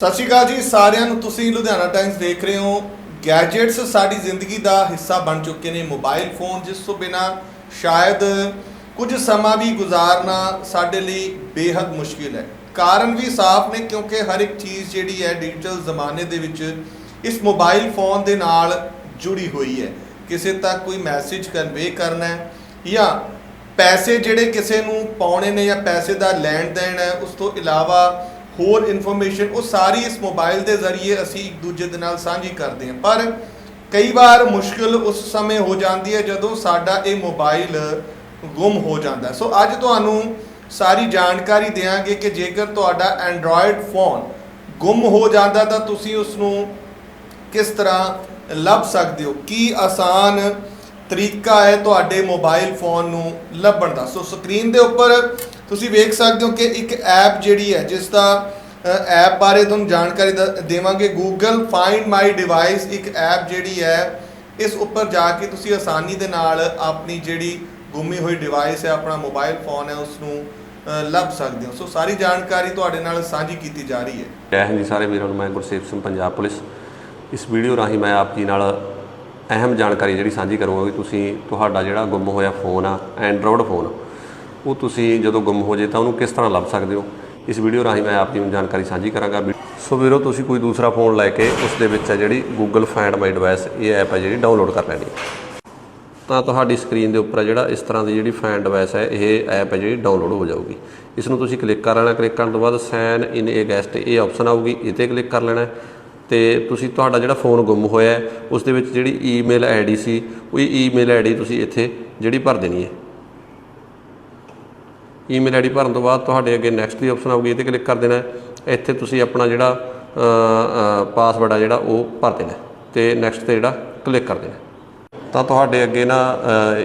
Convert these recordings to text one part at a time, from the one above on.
ਸਤਿ ਸ਼੍ਰੀ ਅਕਾਲ ਜੀ, ਸਾਰਿਆਂ ਨੂੰ ਤੁਸੀਂ ਲੁਧਿਆਣਾ ਟਾਈਮਸ ਦੇਖ ਰਹੇ ਹੋ। ਗੈਜਟਸ ਸਾਡੀ ਜ਼ਿੰਦਗੀ ਦਾ ਹਿੱਸਾ ਬਣ ਚੁੱਕੇ ਨੇ ਮੋਬਾਈਲ ਫੋਨ ਜਿਸ ਤੋਂ ਬਿਨਾ ਸ਼ਾਇਦ ਕੁਝ ਸਮਾਂ ਵੀ ਗੁਜ਼ਾਰਨਾ ਸਾਡੇ ਲਈ ਬੇਹੱਦ ਮੁਸ਼ਕਿਲ ਹੈ। ਕਾਰਨ ਵੀ ਸਾਫ਼ ਨੇ, ਕਿਉਂਕਿ ਹਰ ਇੱਕ ਚੀਜ਼ ਜਿਹੜੀ ਹੈ ਡਿਜੀਟਲ ਜ਼ਮਾਨੇ ਦੇ ਵਿੱਚ ਇਸ ਮੋਬਾਈਲ ਫੋਨ ਦੇ ਨਾਲ ਜੁੜੀ ਹੋਈ ਹੈ। ਕਿਸੇ ਤੱਕ ਕੋਈ ਮੈਸੇਜ ਕਨਵੇ ਕਰਨਾ ਹੈ ਜਾਂ ਪੈਸੇ ਜਿਹੜੇ ਕਿਸੇ ਨੂੰ ਪਾਉਣੇ ਨੇ ਜਾਂ ਪੈਸੇ ਦਾ ਲੈਣ ਦੇਣ ਹੈ, ਉਸ ਤੋਂ ਇਲਾਵਾ ਹੋਰ ਇਨਫੋਰਮੇਸ਼ਨ ਉਹ ਸਾਰੀ ਇਸ ਮੋਬਾਈਲ ਦੇ ਜ਼ਰੀਏ ਅਸੀਂ ਇੱਕ ਦੂਜੇ ਦੇ ਨਾਲ ਸਾਂਝੀ ਕਰਦੇ ਹਾਂ। ਪਰ ਕਈ ਵਾਰ ਮੁਸ਼ਕਲ ਉਸ ਸਮੇਂ ਹੋ ਜਾਂਦੀ ਹੈ ਜਦੋਂ ਸਾਡਾ ਇਹ ਮੋਬਾਈਲ ਗੁੰਮ ਹੋ ਜਾਂਦਾ ਸੋ ਅੱਜ ਤੁਹਾਨੂੰ ਸਾਰੀ ਜਾਣਕਾਰੀ ਦੇਵਾਂਗੇ ਕਿ ਜੇਕਰ ਤੁਹਾਡਾ ਐਂਡਰੋਇਡ ਫੋਨ ਗੁੰਮ ਹੋ ਜਾਂਦਾ ਤਾਂ ਤੁਸੀਂ ਉਸ ਨੂੰ ਕਿਸ ਤਰ੍ਹਾਂ ਲੱਭ ਸਕਦੇ ਹੋ? ਕੀ ਆਸਾਨ ਤਰੀਕਾ ਹੈ ਤੁਹਾਡੇ ਮੋਬਾਈਲ ਫੋਨ ਨੂੰ ਲੱਭਣ ਦਾ। ਸੋ ਸਕਰੀਨ ਦੇ ਉੱਪਰ ਤੁਸੀਂ ਵੇਖ ਸਕਦੇ ਹੋ ਕਿ ਇੱਕ ਐਪ ਜਿਹੜੀ ਹੈ, ਜਿਸ ਦਾ ਐਪ ਬਾਰੇ ਤੁਹਾਨੂੰ ਜਾਣਕਾਰੀ ਦ- ਦੇਵਾਂਗੇ। Google Find My Device ਇੱਕ ਐਪ ਜਿਹੜੀ ਹੈ, ਇਸ ਉੱਪਰ ਜਾ ਕੇ ਤੁਸੀਂ ਆਸਾਨੀ ਦੇ ਨਾਲ ਆਪਣੀ ਜਿਹੜੀ ਗੁੰਮੀ ਹੋਈ ਡਿਵਾਈਸ ਹੈ, ਆਪਣਾ ਮੋਬਾਈਲ ਫੋਨ ਹੈ ਉਸ ਨੂੰ ਲੱਭ ਸਕਦੇ ਹੋ। ਸੋ ਸਾਰੀ ਜਾਣਕਾਰੀ ਤੁਹਾਡੇ ਨਾਲ ਸਾਂਝੀ ਕੀਤੀ ਜਾ ਰਹੀ ਹੈ। ਜੈ ਹਿੰਦ ਸਾਰੇ ਵੀਰਾਂ ਨੂੰ, ਮੈਂ ਗੁਰਸੇਵ ਸਿੰਘ, ਪੰਜਾਬ ਪੁਲਿਸ। ਇਸ ਵੀਡੀਓ ਰਾਹੀਂ ਮੈਂ ਆਪ ਜੀ ਨਾਲ ਅਹਿਮ ਜਾਣਕਾਰੀ ਜਿਹੜੀ ਸਾਂਝੀ ਕਰੂੰਗਾ ਵੀ ਤੁਸੀਂ ਤੁਹਾਡਾ ਜਿਹੜਾ ਗੁੰਮ ਹੋਇਆ ਫੋਨ ਆ ਐਂਡਰੋਇਡ ਫੋਨ, ਉਹ ਤੁਸੀਂ ਜਦੋਂ ਗੁੰਮ ਹੋ ਜੇ ਤਾਂ ਉਹਨੂੰ ਕਿਸ ਤਰ੍ਹਾਂ ਲੱਭ ਸਕਦੇ ਹੋ? ਇਸ ਵੀਡੀਓ ਰਾਹੀਂ ਮੈਂ ਆਪ ਜੀ ਨੂੰ ਜਾਣਕਾਰੀ ਸਾਂਝੀ ਕਰਾਂਗਾ। ਵੀ- ਸੋ ਵੀਰੋ, ਤੁਸੀਂ ਕੋਈ ਦੂਸਰਾ ਫੋਨ ਲੈ ਕੇ ਉਸ ਦੇ ਵਿੱਚ ਹੈ ਜਿਹੜੀ Google Find My Device, ਇਹ ਐਪ ਹੈ ਜਿਹੜੀ ਡਾਊਨਲੋਡ ਕਰ ਲੈਣੀ ਤਾਂ ਤੁਹਾਡੀ ਸਕਰੀਨ ਦੇ ਉੱਪਰ ਹੈ ਜਿਹੜਾ ਇਸ ਤਰ੍ਹਾਂ ਦੀ ਜਿਹੜੀ ਫਾਈਂਡ ਡਿਵਾਈਸ ਹੈ ਇਹ ਐਪ ਹੈ ਜਿਹੜੀ ਡਾਊਨਲੋਡ ਹੋ ਜਾਊਗੀ। ਇਸ ਨੂੰ ਤੁਸੀਂ ਕਲਿੱਕ ਕਰ ਲੈਣਾ। ਕਲਿੱਕ ਕਰਨ ਤੋਂ ਬਾਅਦ ਸਾਈਨ ਇਨ ਏ ਗੈਸਟ ਇਹ ਆਪਸ਼ਨ ਆਊਗੀ। ਇਹ ਤੇ ਕਲਿੱਕ ਕਰ ਲੈਣਾ। ਤੇ ਤੁਸੀਂ ਤੁਹਾਡਾ ਜਿਹੜਾ ਫੋਨ ਗੁੰਮ ਹੋਇਆ ਉਸ ਦੇ ਵਿੱਚ ਜਿਹੜੀ ਈਮੇਲ ਆਈਡੀ ਸੀ, ਉਹ ਈਮੇਲ ਆਈਡੀ ਤੁਸੀਂ ਇੱਥੇ ਜਿਹੜੀ ਭਰ ਦੇਣੀ ਹੈ। ਈਮੇਲ ਆਈਡੀ ਭਰਨ ਤੋਂ ਬਾਅਦ ਤੁਹਾਡੇ ਅੱਗੇ ਨੈਕਸਟ ਦੀ ਆਪਸ਼ਨ ਆਊਗੀ ਇਹ ਤੇ ਕਲਿੱਕ ਕਰ ਦੇਣਾ ਇੱਥੇ ਤੁਸੀਂ ਆਪਣਾ ਜਿਹੜਾ ਪਾਸਵਰਡ ਆ ਜਿਹੜਾ, ਉਹ ਭਰ ਦੇਣਾ ਹੈ ਤੇ ਨੈਕਸਟ ਤੇ ਜਿਹੜਾ ਕਲਿੱਕ ਕਰ ਦੇਣਾ ਤਾਂ ਤੁਹਾਡੇ ਅੱਗੇ ਨਾ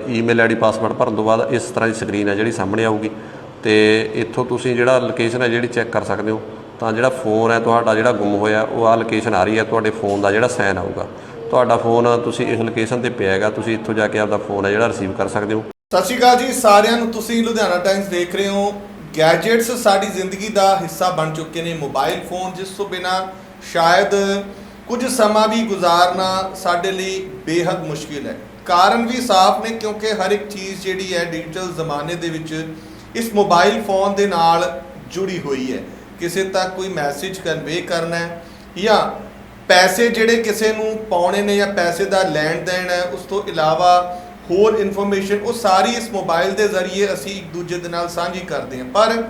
ਈਮੇਲ ਆਈਡੀ ਪਾਸਵਰਡ ਭਰਨ ਤੋਂ ਬਾਅਦ ਇਸ ਤਰ੍ਹਾਂ ਦੀ ਸਕਰੀਨ ਹੈ ਜਿਹੜੀ ਸਾਹਮਣੇ ਆਊਗੀ ਤੇ ਇੱਥੋਂ ਤੁਸੀਂ ਜਿਹੜਾ ਲੋਕੇਸ਼ਨ ਹੈ ਜਿਹੜੀ ਚੈੱਕ ਕਰ ਸਕਦੇ ਹੋ ਤਾਂ ਜਿਹੜਾ ਫੋਨ ਹੈ, ਤੁਹਾਡਾ ਜਿਹੜਾ ਗੁੰਮ ਹੋਇਆ, ਉਹ ਆ ਲੋਕੇਸ਼ਨ ਆ ਰਹੀ ਹੈ, ਤੁਹਾਡੇ ਫੋਨ ਦਾ ਜਿਹੜਾ ਸਾਈਨ ਆਊਗਾ। ਤੁਹਾਡਾ ਫੋਨ ਤੁਸੀਂ ਇਸ ਲੋਕੇਸ਼ਨ ਤੇ ਪਿਆ ਹੈਗਾ, ਤੁਸੀਂ ਇੱਥੋਂ ਜਾ ਕੇ ਆਪਦਾ ਫੋਨ ਹੈ ਜਿਹੜਾ ਰਿਸੀਵ ਕਰ ਸਕਦੇ ਹੋ। ਸਤਿ ਸ਼੍ਰੀ ਅਕਾਲ ਜੀ, ਸਾਰਿਆਂ ਨੂੰ ਤੁਸੀਂ ਲੁਧਿਆਣਾ ਟਾਈਮਸ ਦੇਖ ਰਹੇ ਹੋ। ਗੈਜਟਸ ਸਾਡੀ ਜ਼ਿੰਦਗੀ ਦਾ ਹਿੱਸਾ ਬਣ ਚੁੱਕੇ ਨੇ ਮੋਬਾਈਲ ਫੋਨ ਜਿਸ ਤੋਂ ਬਿਨਾ ਸ਼ਾਇਦ ਕੁਝ ਸਮਾਂ ਵੀ ਗੁਜ਼ਾਰਨਾ ਸਾਡੇ ਲਈ ਬੇहद ਮੁਸ਼ਕਿਲ ਹੈ। ਕਾਰਨ ਵੀ ਸਾਫ਼ ਨੇ, ਕਿਉਂਕਿ ਹਰ ਇੱਕ ਚੀਜ਼ ਜਿਹੜੀ ਹੈ ਡਿਜੀਟਲ ਜ਼ਮਾਨੇ ਦੇ ਵਿੱਚ ਇਸ ਮੋਬਾਈਲ ਫੋਨ ਦੇ ਨਾਲ ਜੁੜੀ ਹੋਈ ਹੈ। ਕਿਸੇ ਤੱਕ ਕੋਈ ਮੈਸੇਜ ਕਨਵੇ ਕਰਨਾ ਹੈ ਜਾਂ ਪੈਸੇ ਜਿਹੜੇ ਕਿਸੇ ਨੂੰ ਪਾਉਣੇ ਨੇ ਜਾਂ ਪੈਸੇ ਦਾ ਲੈਣ ਦੇਣ ਹੈ, ਉਸ ਤੋਂ ਇਲਾਵਾ ਹੋਰ ਇਨਫੋਰਮੇਸ਼ਨ ਉਹ ਸਾਰੀ ਇਸ ਮੋਬਾਈਲ ਦੇ ਜ਼ਰੀਏ ਅਸੀਂ ਇੱਕ ਦੂਜੇ ਦੇ ਨਾਲ ਸਾਂਝੀ ਕਰਦੇ ਹਾਂ। ਪਰ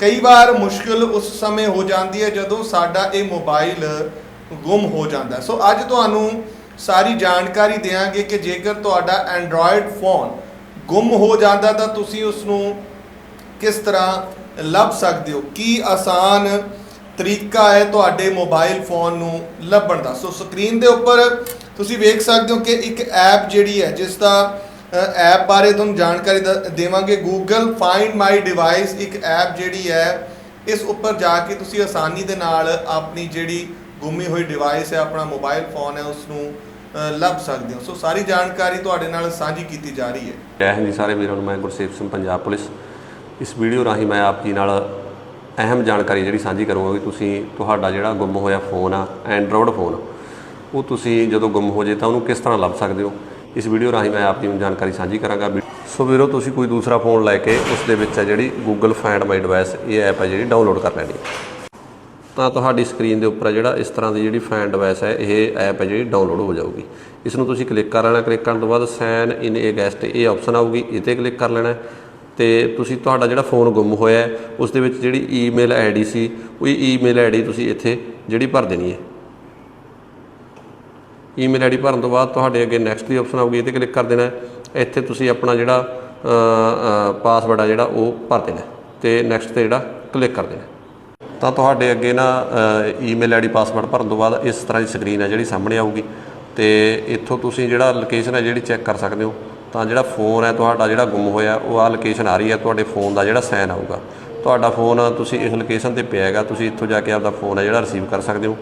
ਕਈ ਵਾਰ ਮੁਸ਼ਕਲ ਉਸ ਸਮੇਂ ਹੋ ਜਾਂਦੀ ਹੈ ਜਦੋਂ ਸਾਡਾ ਇਹ ਮੋਬਾਈਲ ਗੁੰਮ ਹੋ ਜਾਂਦਾ ਸੋ ਅੱਜ ਤੁਹਾਨੂੰ ਸਾਰੀ ਜਾਣਕਾਰੀ ਦੇਵਾਂਗੇ ਕਿ ਜੇਕਰ ਤੁਹਾਡਾ ਐਂਡਰੋਇਡ ਫੋਨ ਗੁੰਮ ਹੋ ਜਾਂਦਾ ਤਾਂ ਤੁਸੀਂ ਉਸ ਨੂੰ ਕਿਸ ਤਰ੍ਹਾਂ ਲੱਭ ਸਕਦੇ ਹੋ। ਕੀ ਆਸਾਨ ਤਰੀਕਾ ਹੈ ਤੁਹਾਡੇ ਮੋਬਾਈਲ ਫੋਨ ਨੂੰ ਲੱਭਣ ਦਾ? ਸੋ ਸਕਰੀਨ ਦੇ ਉੱਪਰ ਤੁਸੀਂ ਵੇਖ ਸਕਦੇ ਹੋ ਕਿ ਇੱਕ ਐਪ ਜਿਹੜੀ ਹੈ, ਜਿਸ ਦਾ ਐਪ ਬਾਰੇ ਤੁਹਾਨੂੰ ਜਾਣਕਾਰੀ ਦ- ਦੇਵਾਂਗੇ। Google Find My Device ਇੱਕ ਐਪ ਜਿਹੜੀ ਹੈ, ਇਸ ਉੱਪਰ ਜਾ ਕੇ ਤੁਸੀਂ ਆਸਾਨੀ ਦੇ ਨਾਲ ਆਪਣੀ ਜਿਹੜੀ ਗੁੰਮੀ ਹੋਈ ਡਿਵਾਈਸ ਹੈ, ਆਪਣਾ ਮੋਬਾਈਲ ਫੋਨ ਹੈ, ਉਸ ਨੂੰ ਲੱਭ ਸਕਦੇ ਹੋ। ਸੋ ਸਾਰੀ ਜਾਣਕਾਰੀ ਤੁਹਾਡੇ ਨਾਲ ਸਾਂਝੀ ਕੀਤੀ ਜਾ ਰਹੀ ਹੈ। ਜੈ ਹਿੰਦ ਸਾਰੇ ਵੀਰਾਂ ਨੂੰ, ਮੈਂ ਗੁਰਸੇਵ ਸਿੰਘ, ਪੰਜਾਬ ਪੁਲਿਸ। ਇਸ ਵੀਡੀਓ ਰਾਹੀਂ ਮੈਂ ਆਪ ਜੀ ਨਾਲ ਅਹਿਮ ਜਾਣਕਾਰੀ ਜਿਹੜੀ ਸਾਂਝੀ ਕਰੂੰਗਾ ਵੀ ਤੁਸੀਂ ਤੁਹਾਡਾ ਜਿਹੜਾ ਗੁੰਮ ਹੋਇਆ ਫੋਨ ਆ ਐਂਡਰੋਇਡ ਫੋਨ, ਉਹ ਤੁਸੀਂ ਜਦੋਂ ਗੁੰਮ ਹੋ ਜੇ ਤਾਂ ਉਹਨੂੰ ਕਿਸ ਤਰ੍ਹਾਂ ਲੱਭ ਸਕਦੇ ਹੋ? ਇਸ ਵੀਡੀਓ ਰਾਹੀਂ ਮੈਂ ਆਪ ਜੀ ਨੂੰ ਜਾਣਕਾਰੀ ਸਾਂਝੀ ਕਰਾਂਗਾ। ਵੀ- ਸੋ ਵੀਰੋ, ਤੁਸੀਂ ਕੋਈ ਦੂਸਰਾ ਫੋਨ ਲੈ ਕੇ ਉਸ ਦੇ ਵਿੱਚ ਹੈ ਜਿਹੜੀ Google Find My Device, ਇਹ ਐਪ ਹੈ ਜਿਹੜੀ ਡਾਊਨਲੋਡ ਕਰ ਲੈਣੀ ਤਾਂ ਤੁਹਾਡੀ ਸਕਰੀਨ ਦੇ ਉੱਪਰ ਹੈ ਜਿਹੜਾ ਇਸ ਤਰ੍ਹਾਂ ਦੀ ਜਿਹੜੀ ਫਾਈਂਡ ਡਿਵਾਈਸ ਹੈ, ਇਹ ਐਪ ਹੈ ਜਿਹੜੀ ਡਾਊਨਲੋਡ ਹੋ ਜਾਊਗੀ। ਇਸ ਨੂੰ ਤੁਸੀਂ ਕਲਿੱਕ ਕਰ ਲੈਣਾ। ਕਲਿੱਕ ਕਰਨ ਤੋਂ ਬਾਅਦ ਸਾਈਨ ਇਨ ਏ ਗੈਸਟ ਇਹ ਆਪਸ਼ਨ ਆਊਗੀ। ਇਹ ਤੇ ਕਲਿੱਕ ਕਰ ਲੈਣਾ। ਤੇ ਤੁਸੀਂ ਤੁਹਾਡਾ ਜਿਹੜਾ ਫੋਨ ਗੁੰਮ ਹੋਇਆ ਉਸ ਦੇ ਵਿੱਚ ਜਿਹੜੀ ਈਮੇਲ ਆਈਡੀ ਸੀ, ਉਹ ਈਮੇਲ ਆਈਡੀ ਤੁਸੀਂ ਇੱਥੇ ਜਿਹੜੀ ਭਰ ਦੇਣੀ ਹੈ। ਈਮੇਲ ਆਈਡੀ ਭਰਨ ਤੋਂ ਬਾਅਦ ਤੁਹਾਡੇ ਅੱਗੇ ਨੈਕਸਟ ਦੀ ਆਪਸ਼ਨ ਆਊਗੀ ਇਹ ਤੇ ਕਲਿੱਕ ਕਰ ਦੇਣਾ ਇੱਥੇ ਤੁਸੀਂ ਆਪਣਾ ਜਿਹੜਾ ਪਾਸਵਰਡ ਆ ਜਿਹੜਾ, ਉਹ ਭਰ ਦੇਣਾ ਹੈ ਤੇ ਨੈਕਸਟ ਤੇ ਜਿਹੜਾ ਕਲਿੱਕ ਕਰ ਦੇਣਾ ਤਾਂ ਤੁਹਾਡੇ ਅੱਗੇ ਨਾ ਈਮੇਲ ਆਈਡੀ ਪਾਸਵਰਡ ਭਰਨ ਤੋਂ ਬਾਅਦ ਇਸ ਤਰ੍ਹਾਂ ਦੀ ਸਕਰੀਨ ਹੈ ਜਿਹੜੀ ਸਾਹਮਣੇ ਆਊਗੀ ਤੇ ਇੱਥੋਂ ਤੁਸੀਂ ਜਿਹੜਾ ਲੋਕੇਸ਼ਨ ਹੈ ਜਿਹੜੀ ਚੈੱਕ ਕਰ ਸਕਦੇ ਹੋ ਤਾਂ ਜਿਹੜਾ ਫੋਨ ਹੈ, ਤੁਹਾਡਾ ਜਿਹੜਾ ਗੁੰਮ ਹੋਇਆ, ਉਹ ਆ ਲੋਕੇਸ਼ਨ ਆ ਰਹੀ ਹੈ, ਤੁਹਾਡੇ ਫੋਨ ਦਾ ਜਿਹੜਾ ਸਾਈਨ ਆਊਗਾ। ਤੁਹਾਡਾ ਫੋਨ ਤੁਸੀਂ ਇਸ ਲੋਕੇਸ਼ਨ ਤੇ ਪਿਆ ਹੈਗਾ, ਤੁਸੀਂ ਇੱਥੋਂ ਜਾ ਕੇ ਆਪਦਾ ਫੋਨ ਹੈ ਜਿਹੜਾ ਰਿਸੀਵ ਕਰ ਸਕਦੇ ਹੋ।